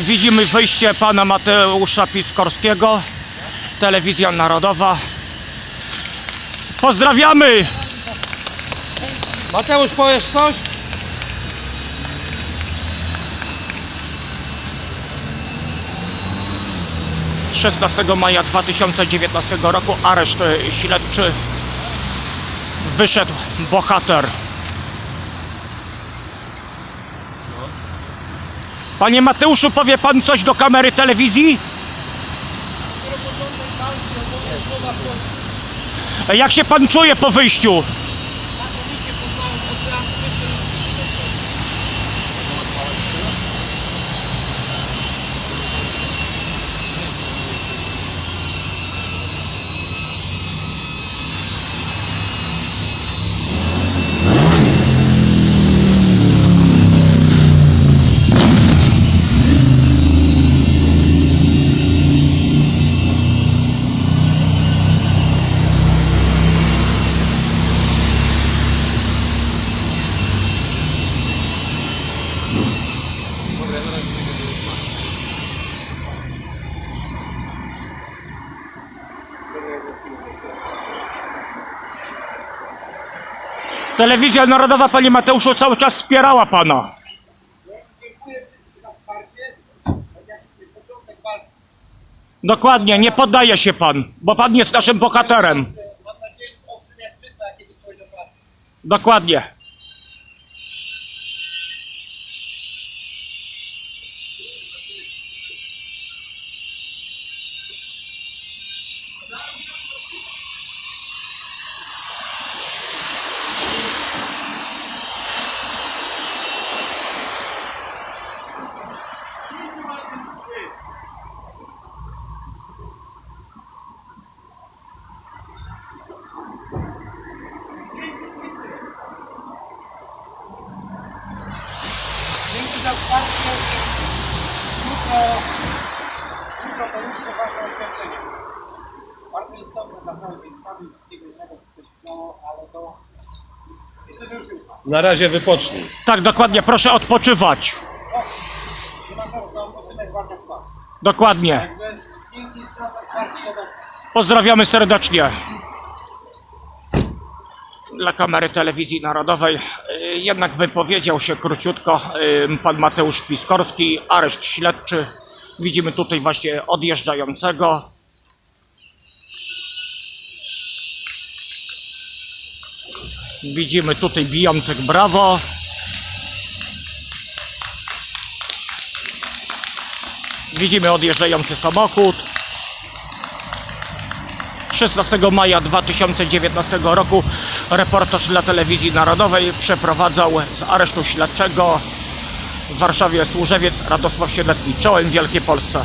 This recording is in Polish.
Widzimy wyjście pana Mateusza Piskorskiego, Telewizja Narodowa. Pozdrawiamy! Mateusz, powiesz coś? Z 16 maja 2019 roku areszt śledczy. Wyszedł bohater. Panie Mateuszu, powie pan coś do kamery telewizji? Jak się pan czuje po wyjściu? Telewizja Narodowa, panie Mateuszu, cały czas wspierała pana. Dziękuję wszystkim za wsparcie. Jak początek walki. Dokładnie, nie poddaje się pan, bo pan jest naszym bohaterem. Mam nadzieję, że ostrym jak czyta, jak kiedyś powiedział prasy. Dokładnie. Pojutrze ważne oświadczenie. Bardzo istotne dla całej tej sprawy wszystkiego innego, co się działo, ale to myślę, że już jutro. Na razie wypocznij. Tak, dokładnie, proszę odpoczywać. O, nie ma czasu na odpoczynek, trwa. Dokładnie. Także dzięki jeszcze raz za wsparcie i obecność. Pozdrawiamy serdecznie. Dla kamery telewizji narodowej y, jednak wypowiedział się króciutko y, pan Mateusz Piskorski, areszt śledczy. Widzimy tutaj właśnie odjeżdżającego. Widzimy tutaj bijących brawo. Widzimy odjeżdżający samochód. 16 maja 2019 roku reportaż dla telewizji narodowej przeprowadzał z aresztu śledczego w Warszawie służewiec Radosław Siedlecki. Czołem Wielkiej Polsce.